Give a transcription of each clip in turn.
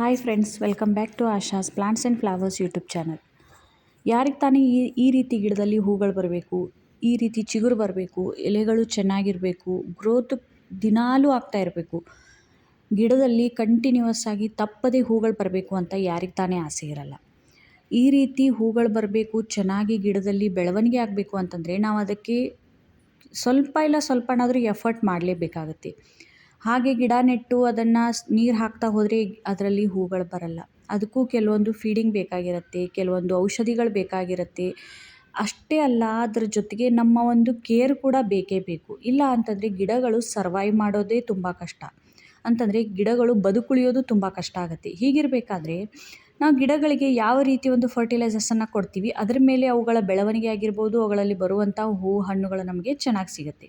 Hi friends welcome back to Asha's plants and flowers YouTube channel ಯಾರಿಗೆ ತಾನೇ ಈ ಈ ರೀತಿ ಗಿಡದಲ್ಲಿ ಹೂಗಳು ಬರಬೇಕು, ಈ ರೀತಿ ಚಿಗುರು ಬರಬೇಕು, ಎಲೆಗಳು ಚೆನ್ನಾಗಿರಬೇಕು ಗ್ರೋತ್ ದಿನಾಲೂ ಆಗ್ತಾ ಇರಬೇಕು, ಗಿಡದಲ್ಲಿ ಕಂಟಿನ್ಯೂಸ್ ಆಗಿ ತಪ್ಪದೇ ಹೂಗಳು ಬರಬೇಕು ಅಂತ ಯಾರಿಗೆ ತಾನೇ ಆಸೆ ಇರಲ್ಲ. ಈ ರೀತಿ ಹೂಗಳು ಬರಬೇಕು, ಚೆನ್ನಾಗಿ ಗಿಡದಲ್ಲಿ ಬೆಳವಣಿಗೆ ಆಗಬೇಕು ಅಂತಂದರೆ ನಾವು ಅದಕ್ಕೆ ಸ್ವಲ್ಪ ಇಲ್ಲ ಸ್ವಲ್ಪನಾದರೂ ಎಫರ್ಟ್ ಮಾಡಲೇಬೇಕಾಗತ್ತೆ. ಹಾಗೆ ಗಿಡ ನೆಟ್ಟು ಅದನ್ನು ನೀರು ಹಾಕ್ತಾ ಹೋದರೆ ಅದರಲ್ಲಿ ಹೂಗಳು ಬರಲ್ಲ. ಅದಕ್ಕೂ ಕೆಲವೊಂದು ಫೀಡಿಂಗ್ ಬೇಕಾಗಿರುತ್ತೆ, ಕೆಲವೊಂದು ಔಷಧಿಗಳು ಬೇಕಾಗಿರುತ್ತೆ. ಅಷ್ಟೇ ಅಲ್ಲ, ಅದರ ಜೊತೆಗೆ ನಮ್ಮ ಒಂದು ಕೇರ್ ಕೂಡ ಬೇಕೇ ಬೇಕು. ಇಲ್ಲ ಅಂತಂದರೆ ಗಿಡಗಳು ಸರ್ವೈವ್ ಮಾಡೋದೇ ತುಂಬ ಕಷ್ಟ. ಅಂತಂದರೆ ಗಿಡಗಳು ಬದುಕುಳಿಯೋದು ತುಂಬ ಕಷ್ಟ ಆಗುತ್ತೆ. ಹೀಗಿರಬೇಕಾದ್ರೆ, ನಾವು ಗಿಡಗಳಿಗೆ ಯಾವ ರೀತಿ ಒಂದು ಫರ್ಟಿಲೈಸರ್ಸನ್ನು ಕೊಡ್ತೀವಿ, ಅದರ ಮೇಲೆ ಅವುಗಳ ಬೆಳವಣಿಗೆ ಆಗಿರ್ಬೋದು, ಅವುಗಳಲ್ಲಿ ಬರುವಂಥ ಹೂ ಹಣ್ಣುಗಳು ನಮಗೆ ಚೆನ್ನಾಗಿ ಸಿಗುತ್ತೆ.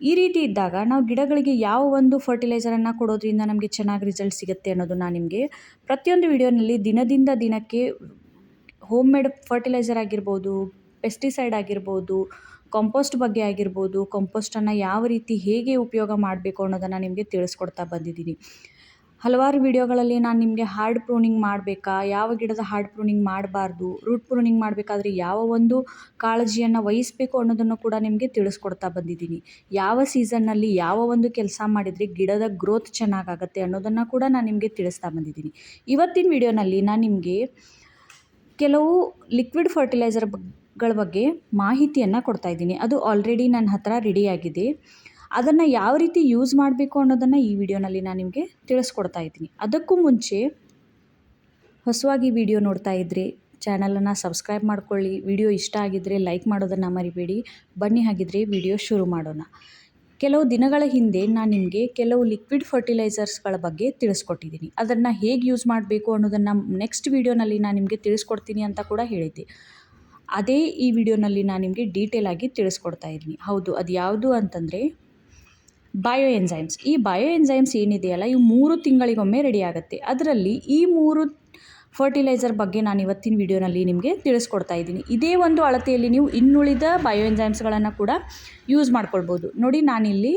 ಈ ರೀತಿ ಇದ್ದಾಗ ನಾವು ಗಿಡಗಳಿಗೆ ಯಾವ ಒಂದು ಫರ್ಟಿಲೈಸರನ್ನು ಕೊಡೋದ್ರಿಂದ ನಮಗೆ ಚೆನ್ನಾಗಿ ರಿಸಲ್ಟ್ ಸಿಗುತ್ತೆ ಅನ್ನೋದು ನಾನು ನಿಮಗೆ ಪ್ರತಿಯೊಂದು ವಿಡಿಯೋನಲ್ಲಿ ದಿನದಿಂದ ದಿನಕ್ಕೆ ಹೋಮ್ ಮೇಡ್ ಫರ್ಟಿಲೈಸರ್ ಆಗಿರ್ಬೋದು ಪೆಸ್ಟಿಸೈಡ್ ಆಗಿರ್ಬೋದು ಕಾಂಪೋಸ್ಟ್ ಬಗ್ಗೆ ಆಗಿರ್ಬೋದು ಕಾಂಪೋಸ್ಟನ್ನು ಯಾವ ರೀತಿ ಹೇಗೆ ಉಪಯೋಗ ಮಾಡಬೇಕು ಅನ್ನೋದನ್ನು ನಿಮಗೆ ತಿಳಿಸ್ಕೊಡ್ತಾ ಬಂದಿದ್ದೀನಿ. ಹಲವಾರು ವಿಡಿಯೋಗಳಲ್ಲಿ ನಾನು ನಿಮಗೆ ಹಾರ್ಡ್ ಪ್ರೂನಿಂಗ್ ಮಾಡಬೇಕಾ? ಯಾವ ಗಿಡದ ಹಾರ್ಡ್ ಪ್ರೂನಿಂಗ್ ಮಾಡಬಾರ್ದು? ರೂಟ್ ಪ್ರೂನಿಂಗ್ ಮಾಡಬೇಕಾದ್ರೆ ಯಾವ ಒಂದು ಕಾಳಜಿಯನ್ನು ವಹಿಸಬೇಕು ಅನ್ನೋದನ್ನು ಕೂಡ ನಿಮಗೆ ತಿಳಿಸ್ಕೊಡ್ತಾ ಬಂದಿದ್ದೀನಿ. ಯಾವ ಸೀಸನ್ನಲ್ಲಿ ಯಾವ ಒಂದು ಕೆಲಸ ಮಾಡಿದರೆ ಗಿಡದ ಗ್ರೋತ್ ಚೆನ್ನಾಗಾಗತ್ತೆ ಅನ್ನೋದನ್ನು ಕೂಡ ನಾನು ನಿಮಗೆ ತಿಳಿಸ್ತಾ ಬಂದಿದ್ದೀನಿ. ಇವತ್ತಿನ ವಿಡಿಯೋನಲ್ಲಿ ನಾನು ನಿಮಗೆ ಕೆಲವು ಲಿಕ್ವಿಡ್ ಫರ್ಟಿಲೈಸರ್ಗಳ ಬಗ್ಗೆ ಮಾಹಿತಿಯನ್ನು ಕೊಡ್ತಾ ಇದ್ದೀನಿ. ಅದು ಆಲ್ರೆಡಿ ನನ್ನ ಹತ್ರ ರೆಡಿಯಾಗಿದೆ ಅದನ್ನು ಯಾವ ರೀತಿ ಯೂಸ್ ಮಾಡಬೇಕು ಅನ್ನೋದನ್ನು ಈ ವಿಡಿಯೋನಲ್ಲಿ ನಾನು ನಿಮಗೆ ತಿಳಿಸ್ಕೊಡ್ತಾ ಇದ್ದೀನಿ. ಅದಕ್ಕೂ ಮುಂಚೆ ಹೊಸವಾಗಿ ವಿಡಿಯೋ ನೋಡ್ತಾ ಇದ್ದರೆ ಚಾನಲನ್ನು ಸಬ್ಸ್ಕ್ರೈಬ್ ಮಾಡ್ಕೊಳ್ಳಿ. ವಿಡಿಯೋ ಇಷ್ಟ ಆಗಿದ್ದರೆ ಲೈಕ್ ಮಾಡೋದನ್ನು ಮರಿಬೇಡಿ. ಬನ್ನಿ ಹಾಗಿದ್ರೆ ವಿಡಿಯೋ ಶುರು ಮಾಡೋಣ. ಕೆಲವು ದಿನಗಳ ಹಿಂದೆ ನಾನು ನಿಮಗೆ ಕೆಲವು ಲಿಕ್ವಿಡ್ ಫರ್ಟಿಲೈಸರ್ಸ್ಗಳ ಬಗ್ಗೆ ತಿಳಿಸ್ಕೊಟ್ಟಿದ್ದೀನಿ. ಅದನ್ನು ಹೇಗೆ ಯೂಸ್ ಮಾಡಬೇಕು ಅನ್ನೋದನ್ನು ನೆಕ್ಸ್ಟ್ ವಿಡಿಯೋನಲ್ಲಿ ನಾನು ನಿಮಗೆ ತಿಳಿಸ್ಕೊಡ್ತೀನಿ ಅಂತ ಕೂಡ ಹೇಳಿದ್ದೆ. ಅದೇ ಈ ವಿಡಿಯೋನಲ್ಲಿ ನಾನು ನಿಮಗೆ ಡೀಟೇಲ್ ಆಗಿ ತಿಳಿಸ್ಕೊಡ್ತಾ ಇದ್ದೀನಿ. ಹೌದು ಅದು ಯಾವುದು ಅಂತಂದರೆ ಬಯೋ ಎಂಜೈಮ್ಸ್ ಈ ಬಯೋ ಎಂಜೈಮ್ಸ್ ಏನಿದೆಯಲ್ಲ, ಇವು ಮೂರು ತಿಂಗಳಿಗೊಮ್ಮೆ ರೆಡಿ ಆಗುತ್ತೆ. ಅದರಲ್ಲಿ ಈ ಮೂರು ಫರ್ಟಿಲೈಸರ್ ಬಗ್ಗೆ ನಾನು ಇವತ್ತಿನ ವಿಡಿಯೋನಲ್ಲಿ ನಿಮಗೆ ತಿಳಿಸ್ಕೊಡ್ತಾ ಇದ್ದೀನಿ. ಇದೇ ಒಂದು ಅಳತೆಯಲ್ಲಿ ನೀವು ಇನ್ನುಳಿದ ಬಯೋ ಎಂಜೈಮ್ಸ್ಗಳನ್ನು ಕೂಡ ಯೂಸ್ ಮಾಡ್ಕೊಳ್ಬೋದು. ನೋಡಿ, ನಾನಿಲ್ಲಿ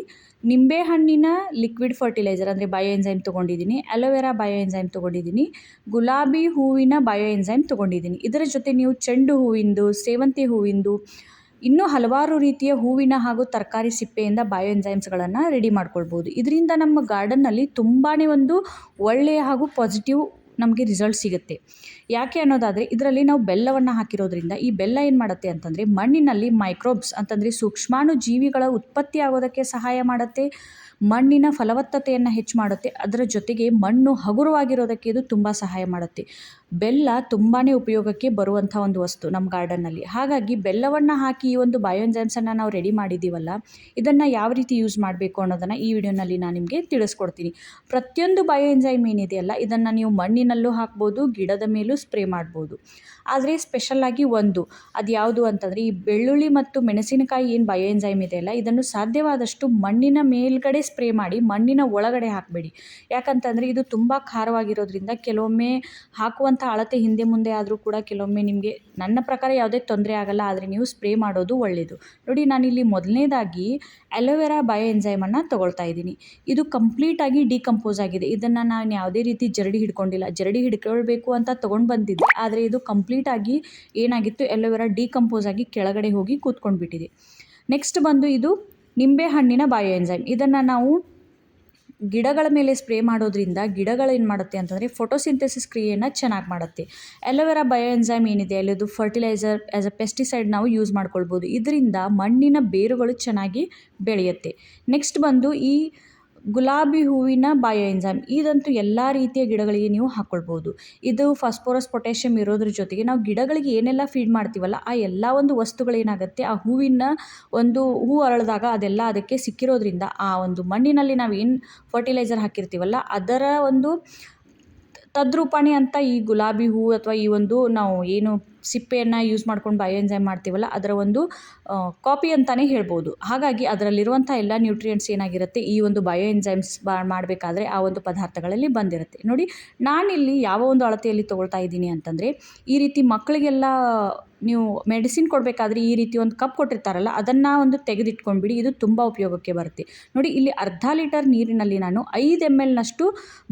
ನಿಂಬೆಹಣ್ಣಿನ ಲಿಕ್ವಿಡ್ ಫರ್ಟಿಲೈಸರ್ ಅಂದರೆ ಬಯೋ ಎಂಜೈಮ್ ತೊಗೊಂಡಿದ್ದೀನಿ ಅಲೋವೆರಾ ಬಯೋ ಎಂಜೈಮ್ ತೊಗೊಂಡಿದ್ದೀನಿ, ಗುಲಾಬಿ ಹೂವಿನ ಬಯೋ ಎಂಜೈಮ್ ತೊಗೊಂಡಿದ್ದೀನಿ. ಇದರ ಜೊತೆ ನೀವು ಚೆಂಡು ಹೂವಿಂದು, ಸೇವಂತಿ ಹೂವಿಂದು ಇನ್ನೂ ಹಲವಾರು ರೀತಿಯ ಹೂವಿನ ಹಾಗೂ ತರಕಾರಿ ಸಿಪ್ಪೆಯಿಂದ ಬಯೋ ಎಂಜೈಮ್ಸ್ಗಳನ್ನು ರೆಡಿ ಮಾಡ್ಕೊಳ್ಬೋದು. ಇದರಿಂದ ನಮ್ಮ ಗಾರ್ಡನ್ನಲ್ಲಿ ತುಂಬಾ ಒಂದು ಒಳ್ಳೆಯ ಹಾಗೂ ಪಾಸಿಟಿವ್ ನಮಗೆ ರಿಸಲ್ಟ್ ಸಿಗುತ್ತೆ. ಯಾಕೆ ಅನ್ನೋದಾದರೆ, ಇದರಲ್ಲಿ ನಾವು ಬೆಲ್ಲವನ್ನು ಹಾಕಿರೋದ್ರಿಂದ ಈ ಬೆಲ್ಲ ಏನು ಮಾಡುತ್ತೆ ಅಂತಂದರೆ ಮಣ್ಣಿನಲ್ಲಿ ಮೈಕ್ರೋಬ್ಸ್ ಅಂತಂದರೆ ಸೂಕ್ಷ್ಮಾಣು ಜೀವಿಗಳ ಉತ್ಪತ್ತಿ ಆಗೋದಕ್ಕೆ ಸಹಾಯ ಮಾಡುತ್ತೆ. ಮಣ್ಣಿನ ಫಲವತ್ತತೆಯನ್ನು ಹೆಚ್ಚು ಮಾಡುತ್ತೆ. ಅದರ ಜೊತೆಗೆ ಮಣ್ಣು ಹಗುರವಾಗಿರೋದಕ್ಕೆ ಇದು ತುಂಬ ಸಹಾಯ ಮಾಡುತ್ತೆ. ಬೆಲ್ಲ ತುಂಬಾ ಉಪಯೋಗಕ್ಕೆ ಬರುವಂಥ ಒಂದು ವಸ್ತು ನಮ್ಮ ಗಾರ್ಡನ್ನಲ್ಲಿ. ಹಾಗಾಗಿ ಬೆಲ್ಲವನ್ನು ಹಾಕಿ ಈ ಒಂದು ಬಯೋಎನ್ಸೈಮ್ಸನ್ನು ನಾವು ರೆಡಿ ಮಾಡಿದ್ದೀವಲ್ಲ ಇದನ್ನು ಯಾವ ರೀತಿ ಯೂಸ್ ಮಾಡಬೇಕು ಅನ್ನೋದನ್ನು ಈ ವಿಡಿಯೋನಲ್ಲಿ ನಾನು ನಿಮಗೆ ತಿಳಿಸ್ಕೊಡ್ತೀನಿ. ಪ್ರತಿಯೊಂದು ಬಯೋ ಎನ್ಸೈಮ್ ಏನಿದೆಯಲ್ಲ, ಇದನ್ನು ನೀವು ಮಣ್ಣಿನಲ್ಲೂ ಹಾಕ್ಬೋದು, ಗಿಡದ ಮೇಲೂ ಸ್ಪ್ರೇ ಮಾಡ್ಬೋದು. ಆದರೆ ಸ್ಪೆಷಲ್ಲಾಗಿ ಒಂದು, ಅದು ಯಾವುದು ಅಂತಂದರೆ ಈ ಬೆಳ್ಳುಳ್ಳಿ ಮತ್ತು ಮೆಣಸಿನಕಾಯಿ ಏನು ಬಯೋ ಎಂಜೈಮ್ ಇದೆಯಲ್ಲ, ಇದನ್ನು ಸಾಧ್ಯವಾದಷ್ಟು ಮಣ್ಣಿನ ಮೇಲ್ಗಡೆ ಸ್ಪ್ರೇ ಮಾಡಿ ಮಣ್ಣಿನ ಒಳಗಡೆ ಹಾಕಬೇಡಿ. ಯಾಕಂತಂದರೆ ಇದು ತುಂಬ ಖಾರವಾಗಿರೋದ್ರಿಂದ ಕೆಲವೊಮ್ಮೆ ಹಾಕುವಂಥ ಅಳತೆ ಹಿಂದೆ ಮುಂದೆ ಆದರೂ ಕೂಡ ಕೆಲವೊಮ್ಮೆ ನಿಮಗೆ ನನ್ನ ಪ್ರಕಾರ ಯಾವುದೇ ತೊಂದರೆ ಆಗಲ್ಲ, ಆದರೆ ನೀವು ಸ್ಪ್ರೇ ಮಾಡೋದು ಒಳ್ಳೆಯದು ನೋಡಿ ನಾನಿಲ್ಲಿ ಮೊದಲನೇದಾಗಿ ಅಲೋವೆರಾ ಬಯೋ ಎಂಜೈಮನ್ನು ತೊಗೊಳ್ತಾ ಇದ್ದೀನಿ. ಇದು ಕಂಪ್ಲೀಟಾಗಿ ಡಿಕಂಪೋಸ್ ಆಗಿದೆ. ಇದನ್ನು ನಾನು ಯಾವುದೇ ರೀತಿ ಜರಡಿ ಹಿಡ್ಕೊಂಡಿಲ್ಲ. ಜರಡಿ ಹಿಡ್ಕೊಳ್ಬೇಕು ಅಂತ ತೊಗೊಂಡು ಬಂದಿದ್ದೆ, ಆದರೆ ಇದು ಕಂಪ್ಲೀಟಾಗಿ ಏನಾಗಿತ್ತು? ಎಲೋವೆರಾ ಡಿಕಂಪೋಸ್ ಆಗಿ ಕೆಳಗಡೆ ಹೋಗಿ ಕೂತ್ಕೊಂಡು ಬಿಟ್ಟಿದೆ ನೆಕ್ಸ್ಟ್ ಬಂದು ಇದು ನಿಂಬೆಹಣ್ಣಿನ ಬಯೋ ಎಂಜೈಮ್ ಇದನ್ನು ನಾವು ಗಿಡಗಳ ಮೇಲೆ ಸ್ಪ್ರೇ ಮಾಡೋದ್ರಿಂದ ಗಿಡಗಳು ಏನು ಮಾಡುತ್ತೆ ಅಂತಂದರೆ ಫೋಟೋಸಿಂಥೆಸಿಸ್ ಕ್ರಿಯೆಯನ್ನು ಚೆನ್ನಾಗಿ ಮಾಡುತ್ತೆ. ಎಲೋವೆರಾ ಬಯೋ ಎಂಜೈಮ್ ಏನಿದೆ? ಅಲ್ಲಿ ಅದು ಫರ್ಟಿಲೈಸರ್ ಆ್ಯಸ್ ಅ ಪೆಸ್ಟಿಸೈಡ್ ನಾವು ಯೂಸ್ ಮಾಡ್ಕೊಳ್ಬೋದು. ಇದರಿಂದ ಮಣ್ಣಿನ ಬೇರುಗಳು ಚೆನ್ನಾಗಿ ಬೆಳೆಯುತ್ತೆ. ನೆಕ್ಸ್ಟ್ ಬಂದು ಈ ಗುಲಾಬಿ ಹೂವಿನ ಬಯೋ ಎಂಜೈಮ್ ಇದಂತೂ ಎಲ್ಲ ರೀತಿಯ ಗಿಡಗಳಿಗೆ ನೀವು ಹಾಕ್ಕೊಳ್ಬೋದು ಇದು ಫಾಸ್ಫೋರಸ್ ಪೊಟ್ಯಾಷಿಯಮ್ ಇರೋದ್ರ ಜೊತೆಗೆ ನಾವು ಗಿಡಗಳಿಗೆ ಏನೆಲ್ಲ ಫೀಡ್ ಮಾಡ್ತೀವಲ್ಲ, ಆ ಎಲ್ಲ ಒಂದು ವಸ್ತುಗಳೇನಾಗುತ್ತೆ? ಆ ಹೂವಿನ ಒಂದು ಹೂ ಅರಳಿದಾಗ ಅದೆಲ್ಲ ಅದಕ್ಕೆ ಸಿಕ್ಕಿರೋದ್ರಿಂದ ಆ ಒಂದು ಮಣ್ಣಿನಲ್ಲಿ ನಾವು ಏನು ಫರ್ಟಿಲೈಸರ್ ಹಾಕಿರ್ತೀವಲ್ಲ, ಅದರ ಒಂದು ತದ್ರೂಪಾಣಿ ಅಂತ ಈ ಗುಲಾಬಿ ಹೂ ಅಥವಾ ಈ ಒಂದು ನಾವು ಏನು ಸಿಪ್ಪೆಯನ್ನು ಯೂಸ್ ಮಾಡ್ಕೊಂಡು ಬಯೋ ಎಂಜೈಮ್ ಮಾಡ್ತೀವಲ್ಲ, ಅದರ ಒಂದು ಕಾಪಿ ಅಂತಲೇ ಹೇಳ್ಬೋದು. ಹಾಗಾಗಿ ಅದರಲ್ಲಿರುವಂಥ ಎಲ್ಲ ನ್ಯೂಟ್ರಿಯೆಂಟ್ಸ್ ಏನಾಗಿರುತ್ತೆ, ಈ ಒಂದು ಬಯೋ ಎಂಜೈಮ್ಸ್ ಮಾಡಬೇಕಾದ್ರೆ ಆ ಒಂದು ಪದಾರ್ಥಗಳಲ್ಲಿ ಬಂದಿರುತ್ತೆ. ನೋಡಿ, ನಾನಿಲ್ಲಿ ಯಾವ ಒಂದು ಅಳತೆಯಲ್ಲಿ ತೊಗೊಳ್ತಾ ಇದ್ದೀನಿ ಅಂತಂದರೆ, ಈ ರೀತಿ ಮಕ್ಕಳಿಗೆಲ್ಲ ನೀವು ಮೆಡಿಸಿನ್ ಕೊಡಬೇಕಾದ್ರೆ ಈ ರೀತಿ ಒಂದು ಕಪ್ ಕೊಟ್ಟಿರ್ತಾರಲ್ಲ, ಅದನ್ನು ಒಂದು ತೆಗೆದಿಟ್ಕೊಂಡ್ಬಿಡಿ, ಇದು ತುಂಬ ಉಪಯೋಗಕ್ಕೆ ಬರುತ್ತೆ. ನೋಡಿ, ಇಲ್ಲಿ ಅರ್ಧ ಲೀಟರ್ ನೀರಿನಲ್ಲಿ ನಾನು ಐದು ಎಂ ಎಲ್ನಷ್ಟು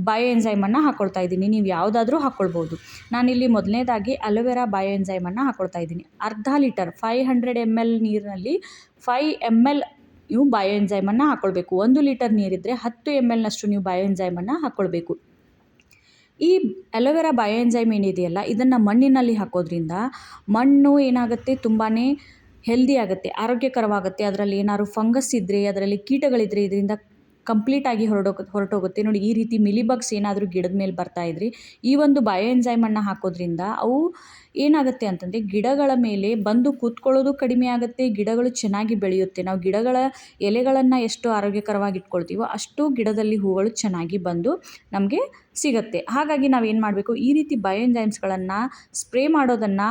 ಬಯೋ ಎಂಜೈಮನ್ನು ಹಾಕ್ಕೊಳ್ತಾ ಇದ್ದೀನಿ. ನೀವು ಯಾವುದಾದ್ರೂ ಹಾಕ್ಕೊಳ್ಬೋದು ನಾನಿಲ್ಲಿ ಮೊದಲನೇದಾಗಿ ಅಲೋವೆರಾ ಬಯೋ ಎನ್ಸೈಮನ್ನು ಹಾಕ್ಕೊಳ್ತಾ ಇದ್ದೀನಿ. ಅರ್ಧ litre, five hundred M L ನೀರಿನಲ್ಲಿ ಫೈವ್ ಎಂ ಎಲ್ ನೀವು ಬಯೋ ಎಂಜೈಮನ್ನು ಹಾಕ್ಕೊಳ್ಬೇಕು ಒಂದು ಲೀಟರ್ ನೀರಿದ್ದರೆ ಹತ್ತು ಎಂ ಎಲ್ನಷ್ಟು ನೀವು ಬಯೋ ಎಂಜೈಮನ್ನು ಹಾಕ್ಕೊಳ್ಬೇಕು ಈ ಅಲೋವೆರಾ ಬಯೋ ಎಂಜೈಮ್ ಏನಿದೆಯಲ್ಲ, ಇದನ್ನು ಮಣ್ಣಿನಲ್ಲಿ ಹಾಕೋದ್ರಿಂದ ಮಣ್ಣು ಏನಾಗುತ್ತೆ? ತುಂಬಾ ಹೆಲ್ದಿ ಆಗುತ್ತೆ, ಆರೋಗ್ಯಕರವಾಗುತ್ತೆ. ಅದರಲ್ಲಿ ಏನಾದ್ರು ಫಂಗಸ್ ಇದ್ದರೆ ಅದರಲ್ಲಿ ಕೀಟಗಳಿದ್ದರೆ ಇದರಿಂದ ಕಂಪ್ಲೀಟಾಗಿ ಹೊರಡೋಗ ಹೊರಟೋಗುತ್ತೆ. ನೋಡಿ, ಈ ರೀತಿ ಮಿಲಿಬಗ್ಸ್ ಏನಾದರೂ ಗಿಡದ ಮೇಲೆ ಬರ್ತಾ ಇದ್ರಿ, ಈ ಒಂದು ಬಯೋ ಎನ್ಸೈಮನ್ನು ಹಾಕೋದ್ರಿಂದ ಅವು ಏನಾಗುತ್ತೆ ಅಂತಂದರೆ ಗಿಡಗಳ ಮೇಲೆ ಬಂದು ಕೂತ್ಕೊಳ್ಳೋದು ಕಡಿಮೆ ಆಗುತ್ತೆ, ಗಿಡಗಳು ಚೆನ್ನಾಗಿ ಬೆಳೆಯುತ್ತೆ. ನಾವು ಗಿಡಗಳ ಎಲೆಗಳನ್ನು ಎಷ್ಟು ಆರೋಗ್ಯಕರವಾಗಿ ಇಟ್ಕೊಳ್ತೀವೋ ಅಷ್ಟು ಗಿಡದಲ್ಲಿ ಹೂಗಳು ಚೆನ್ನಾಗಿ ಬಂದು ನಮಗೆ ಸಿಗುತ್ತೆ. ಹಾಗಾಗಿ ನಾವೇನು ಮಾಡಬೇಕು, ಈ ರೀತಿ ಬಯೋ ಎಂಜೈಮ್ಸ್ಗಳನ್ನು ಸ್ಪ್ರೇ ಮಾಡೋದನ್ನು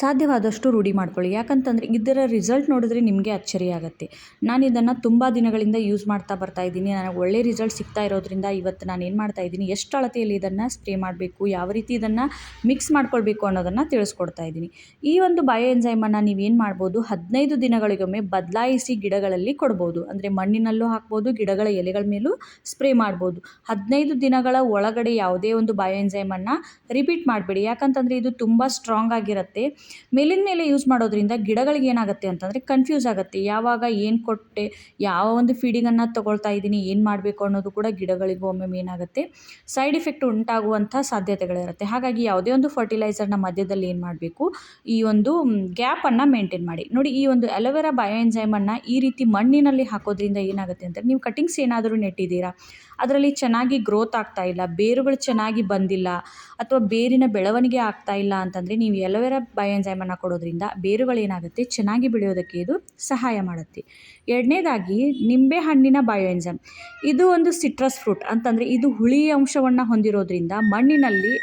ಸಾಧ್ಯವಾದಷ್ಟು ರೂಢಿ ಮಾಡ್ಕೊಳ್ಳಿ. ಯಾಕಂತಂದರೆ ಇದರ ರಿಸಲ್ಟ್ ನೋಡಿದ್ರೆ ನಿಮಗೆ ಅಚ್ಚರಿ ಆಗುತ್ತೆ. ನಾನು ಇದನ್ನು ತುಂಬ ದಿನಗಳಿಂದ ಯೂಸ್ ಮಾಡ್ತಾ ಬರ್ತಾ ಇದ್ದೀನಿ. ನನಗೆ ಒಳ್ಳೆ ರಿಸಲ್ಟ್ ಸಿಗ್ತಾ ಇರೋದ್ರಿಂದ ಇವತ್ತು ನಾನು ಏನು ಮಾಡ್ತಾ ಇದ್ದೀನಿ, ಎಷ್ಟು ಅಳತೆಯಲ್ಲಿ ಇದನ್ನು ಸ್ಪ್ರೇ ಮಾಡಬೇಕು, ಯಾವ ರೀತಿ ಇದನ್ನು ಮಿಕ್ಸ್ ಮಾಡ್ಕೊಳ್ಬೇಕು ಅನ್ನೋದನ್ನು ತಿಳಿಸ್ಕೊಡ್ತಾ ಇದ್ದೀನಿ. ಈ ಒಂದು ಬಯೋ ಎಂಜೈಮನ್ನು ನೀವೇನು ಮಾಡ್ಬೋದು, ಹದಿನೈದು ದಿನಗಳಿಗೊಮ್ಮೆ ಬದಲಾಯಿಸಿ ಗಿಡಗಳಲ್ಲಿ ಕೊಡ್ಬೋದು. ಅಂದರೆ ಮಣ್ಣಿನಲ್ಲೂ ಹಾಕ್ಬೋದು, ಗಿಡಗಳ ಎಲೆಗಳ ಮೇಲೂ ಸ್ಪ್ರೇ ಮಾಡ್ಬೋದು. ಹದಿನೈದು ದಿನಗಳ ಒಳಗಡೆ ಯಾವುದೇ ಒಂದು ಬಯೋ ಎಂಜೈಮನ್ನು ರಿಪೀಟ್ ಮಾಡಬೇಡಿ. ಯಾಕಂತಂದರೆ ಇದು ತುಂಬ ಸ್ಟ್ರಾಂಗ್ ಆಗಿರುತ್ತೆ. ಮೇಲಿನ ಮೇಲೆ ಯೂಸ್ ಮಾಡೋದ್ರಿಂದ ಗಿಡಗಳಿಗೆ ಏನಾಗುತ್ತೆ ಅಂತಂದರೆ ಕನ್ಫ್ಯೂಸ್ ಆಗುತ್ತೆ. ಯಾವಾಗ ಏನು ಕೊಟ್ಟೆ, ಯಾವ ಒಂದು ಫೀಡಿಂಗನ್ನು ತೊಗೊಳ್ತಾ ಇದ್ದೀನಿ, ಏನು ಮಾಡಬೇಕು ಅನ್ನೋದು ಕೂಡ ಗಿಡಗಳಿಗೂ ಒಮ್ಮೊಮ್ಮೆ ಏನಾಗುತ್ತೆ. ಸೈಡ್ ಎಫೆಕ್ಟ್ ಉಂಟಾಗುವಂಥ ಸಾಧ್ಯತೆಗಳಿರುತ್ತೆ. ಹಾಗಾಗಿ ಯಾವುದೇ ಒಂದು ಫರ್ಟಿಲೈಸರ್ನ ಮಧ್ಯದಲ್ಲಿ ಏನು ಮಾಡಬೇಕು, ಈ ಒಂದು ಗ್ಯಾಪನ್ನು ಮೇಂಟೈನ್ ಮಾಡಿ. ನೋಡಿ, ಈ ಒಂದು ಅಲೋವೆರಾ ಬಯೋ ಎಂಜೈಮನ್ನು ಈ ರೀತಿ ಮಣ್ಣಿನಲ್ಲಿ ಹಾಕೋದ್ರಿಂದ ಏನಾಗುತ್ತೆ ಅಂತ ನೀವು ಕಟಿಂಗ್ಸ್ ಏನಾದರೂ ನೆಟ್ಟಿದ್ದೀರಾ ಅದರಲ್ಲಿ ಚೆನ್ನಾಗಿ ಗ್ರೋತ್ ಆಗ್ತಾ ಇಲ್ಲ, ಬೇರುಗಳು ಚೆನ್ನಾಗಿ ಬಂದಿಲ್ಲ ಅಥವಾ ಬೇರಿನ ಬೆಳವಣಿಗೆ ಆಗ್ತಾ ಇಲ್ಲ ಅಂತಂದರೆ ನೀವು ಎಲೋವೆರ ಬಯೋ ಎನ್ಸೈಮನ್ನು ಕೊಡೋದ್ರಿಂದ ಬೇರುಗಳು ಏನಾಗುತ್ತೆ? ಚೆನ್ನಾಗಿ ಬೆಳೆಯೋದಕ್ಕೆ ಇದು ಸಹಾಯ ಮಾಡುತ್ತೆ. ಎರಡನೇದಾಗಿ ನಿಂಬೆ ಹಣ್ಣಿನ ಬಯೋ ಎನ್ಸೈಮ್ ಇದು ಒಂದು ಸಿಟ್ರಸ್ ಫ್ರೂಟ್ ಅಂತಂದರೆ ಇದು ಹುಳಿ ಅಂಶವನ್ನು ಹೊಂದಿರೋದ್ರಿಂದ ಮಣ್ಣಿನಲ್ಲಿ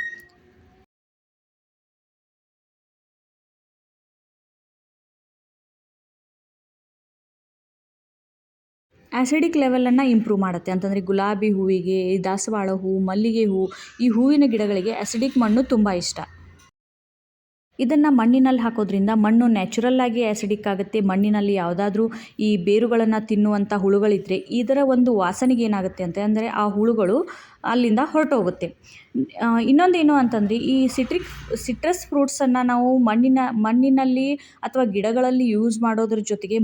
ಆ್ಯಸಿಡಿಕ್ ಲೆವೆಲನ್ನು ಇಂಪ್ರೂವ್ ಮಾಡುತ್ತೆ. ಅಂತಂದರೆ ಗುಲಾಬಿ ಹೂವಿಗೆ, ದಾಸವಾಳ ಹೂ, ಮಲ್ಲಿಗೆ ಹೂವು ಈ ಹೂವಿನ ಗಿಡಗಳಿಗೆ ಆ್ಯಸಿಡಿಕ್ ಮಣ್ಣು ತುಂಬ ಇಷ್ಟ. ಇದನ್ನು ಮಣ್ಣಿನಲ್ಲಿ ಹಾಕೋದ್ರಿಂದ ಮಣ್ಣು ನ್ಯಾಚುರಲ್ಲಾಗಿ ಆ್ಯಸಿಡಿಕ್ ಆಗುತ್ತೆ. ಮಣ್ಣಿನಲ್ಲಿ ಯಾವುದಾದ್ರೂ ಈ ಬೇರುಗಳನ್ನು ತಿನ್ನುವಂಥ ಹುಳುಗಳಿದ್ದರೆ ಇದರ ಒಂದು ವಾಸನೆಗೆ ಏನಾಗುತ್ತೆ ಅಂತ ಅಂದರೆ ಆ ಹುಳುಗಳು ಅಲ್ಲಿಂದ ಹೊರಟೋಗುತ್ತೆ. ಇನ್ನೊಂದೇನು ಅಂತಂದರೆ, ಈ ಸಿಟ್ರಿಕ್ ಸಿಟ್ರಸ್ ಫ್ರೂಟ್ಸನ್ನು ನಾವು ಮಣ್ಣಿನ, ಮಣ್ಣಿನಲ್ಲಿ ಅಥವಾ ಗಿಡಗಳಲ್ಲಿ ಯೂಸ್ ಮಾಡೋದ್ರ ಜೊತೆಗೆ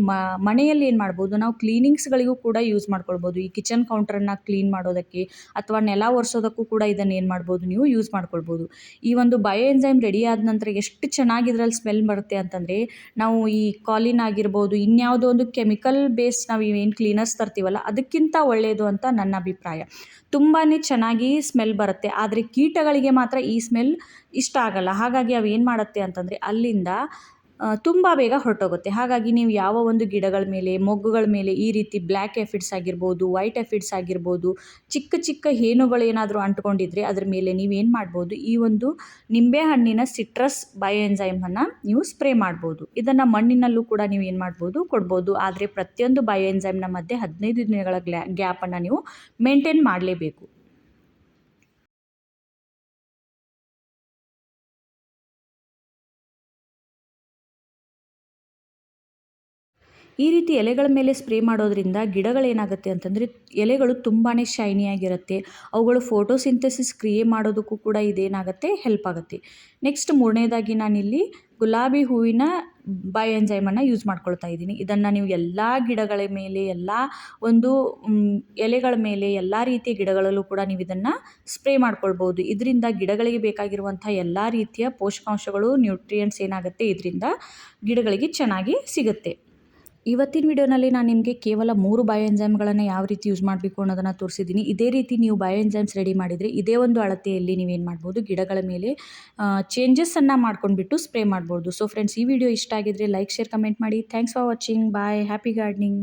ಮನೆಯಲ್ಲಿ ಏನು ಮಾಡ್ಬೋದು, ನಾವು ಕ್ಲೀನಿಂಗ್ಸ್ಗಳಿಗೂ ಕೂಡ ಯೂಸ್ ಮಾಡ್ಕೊಳ್ಬೋದು. ಈ ಕಿಚನ್ ಕೌಂಟ್ರನ್ನು ಕ್ಲೀನ್ ಮಾಡೋದಕ್ಕೆ ಅಥವಾ ನೆಲ ಒರೆಸೋದಕ್ಕೂ ಕೂಡ ಇದನ್ನು ಏನು ಮಾಡ್ಬೋದು, ನೀವು ಯೂಸ್ ಮಾಡ್ಕೊಳ್ಬೋದು. ಈ ಒಂದು ಬಯೋ ಎನ್ಸೈಮ್ ರೆಡಿ ಆದ ನಂತರ ಎಷ್ಟು ಚೆನ್ನಾಗಿ ಇದರಲ್ಲಿ ಸ್ಮೆಲ್ ಬರುತ್ತೆ ಅಂತಂದರೆ, ನಾವು ಈ ಕಾಲಿನ್ ಆಗಿರ್ಬೋದು, ಇನ್ಯಾವುದೋ ಒಂದು ಕೆಮಿಕಲ್ ಬೇಸ್ ನಾವು ಏನು ಕ್ಲೀನರ್ಸ್ ತರ್ತೀವಲ್ಲ, ಅದಕ್ಕಿಂತ ಒಳ್ಳೆಯದು ಅಂತ ನನ್ನ ಅಭಿಪ್ರಾಯ. ತುಂಬಾ ಚೆನ್ನಾಗಿ ಸ್ಮೆಲ್ ಬರುತ್ತೆ. ಆದರೆ ಕೀಟಗಳಿಗೆ ಮಾತ್ರ ಈ ಸ್ಮೆಲ್ ಇಷ್ಟ ಆಗಲ್ಲ. ಹಾಗಾಗಿ ಅವು ಏನು ಮಾಡುತ್ತೆ ಅಂತಂದರೆ ಅಲ್ಲಿಂದ ತುಂಬ ಬೇಗ ಹೊರಟೋಗುತ್ತೆ. ಹಾಗಾಗಿ ನೀವು ಯಾವ ಒಂದು ಗಿಡಗಳ ಮೇಲೆ, ಮೊಗ್ಗುಗಳ ಮೇಲೆ ಈ ರೀತಿ ಬ್ಲ್ಯಾಕ್ ಎಫಿಡ್ಸ್ ಆಗಿರ್ಬೋದು ವೈಟ್ ಎಫಿಡ್ಸ್ ಆಗಿರ್ಬೋದು, ಚಿಕ್ಕ ಚಿಕ್ಕ ಹೇನುಗಳು ಏನಾದರೂ ಅಂಟ್ಕೊಂಡಿದ್ರೆ ಅದ್ರ ಮೇಲೆ ನೀವೇನು ಮಾಡ್ಬೋದು, ಈ ಒಂದು ನಿಂಬೆಹಣ್ಣಿನ ಸಿಟ್ರಸ್ ಬಯೋ ಎನ್ಸೈಮನ್ನು ನೀವು ಸ್ಪ್ರೇ ಮಾಡ್ಬೋದು. ಇದನ್ನು ಮಣ್ಣಿನಲ್ಲೂ ಕೂಡ ನೀವು ಏನು ಮಾಡ್ಬೋದು, ಕೊಡ್ಬೋದು. ಆದರೆ ಪ್ರತಿಯೊಂದು ಬಯೋ ಎನ್ಸೈಮ್ನ ಮಧ್ಯೆ ಹದಿನೈದು ದಿನಗಳ ಗ್ಲ್ಯಾ ಗ್ಯಾಪನ್ನು ನೀವು ಮೇಂಟೈನ್ ಮಾಡಲೇಬೇಕು. ಈ ರೀತಿ ಎಲೆಗಳ ಮೇಲೆ ಸ್ಪ್ರೇ ಮಾಡೋದ್ರಿಂದ ಗಿಡಗಳೇನಾಗುತ್ತೆ ಅಂತಂದರೆ ಎಲೆಗಳು ತುಂಬಾ ಶೈನಿಯಾಗಿರುತ್ತೆ ಅವುಗಳು ಫೋಟೋಸಿಂಥಸಿಸ್ ಕ್ರಿಯೆ ಮಾಡೋದಕ್ಕೂ ಕೂಡ ಇದೇನಾಗುತ್ತೆ? ಹೆಲ್ಪ್ ಆಗುತ್ತೆ. ನೆಕ್ಸ್ಟ್ ಮೂರನೇದಾಗಿ ನಾನಿಲ್ಲಿ ಗುಲಾಬಿ ಹೂವಿನ ಬೈ ಎಂಜೈಮನ್ನು ಯೂಸ್ ಮಾಡ್ಕೊಳ್ತಾ ಇದ್ದೀನಿ. ಇದನ್ನು ನೀವು ಎಲ್ಲ ಗಿಡಗಳ ಮೇಲೆ, ಎಲ್ಲ ಒಂದು ಎಲೆಗಳ ಮೇಲೆ, ಎಲ್ಲ ರೀತಿಯ ಗಿಡಗಳಲ್ಲೂ ಕೂಡ ನೀವು ಇದನ್ನು ಸ್ಪ್ರೇ ಮಾಡ್ಕೊಳ್ಬೋದು ಇದರಿಂದ ಗಿಡಗಳಿಗೆ ಬೇಕಾಗಿರುವಂಥ ಎಲ್ಲ ರೀತಿಯ ಪೋಷಕಾಂಶಗಳು ನ್ಯೂಟ್ರಿಯೆಂಟ್ಸ್ ಏನಾಗುತ್ತೆ? ಇದರಿಂದ ಗಿಡಗಳಿಗೆ ಚೆನ್ನಾಗಿ ಸಿಗುತ್ತೆ. ಇವತ್ತಿನ ವಿಡಿಯೋನಲ್ಲಿ ನಾನು ನಿಮಗೆ ಕೇವಲ ಮೂರು ಬಯೋ ಎಂಜೈಮ್ಗಳನ್ನು ಯಾವ ರೀತಿ ಯೂಸ್ ಮಾಡಬೇಕು ಅನ್ನೋದನ್ನು ತೋರಿಸಿದ್ದೀನಿ. ಇದೇ ರೀತಿ ನೀವು ಬಯೋ ಎಂಜೈಮ್ಸ್ ರೆಡಿ ಮಾಡಿದರೆ ಇದೇ ಒಂದು ಅಳತೆಯಲ್ಲಿ ನೀವೇನು ಮಾಡ್ಬೋದು, ಗಿಡಗಳ ಮೇಲೆ ಚೇಂಜಸ್ಸನ್ನು ಮಾಡ್ಕೊಂಡ್ಬಿಟ್ಟು ಸ್ಪ್ರೇ ಮಾಡ್ಬೋದು. ಸೊ ಫ್ರೆಂಡ್ಸ್ ಈ ವಿಡಿಯೋ ಇಷ್ಟ ಆಗಿದ್ರೆ ಲೈಕ್ ಶೇರ್ ಕಮೆಂಟ್ ಮಾಡಿ. Thanks for watching bye happy gardening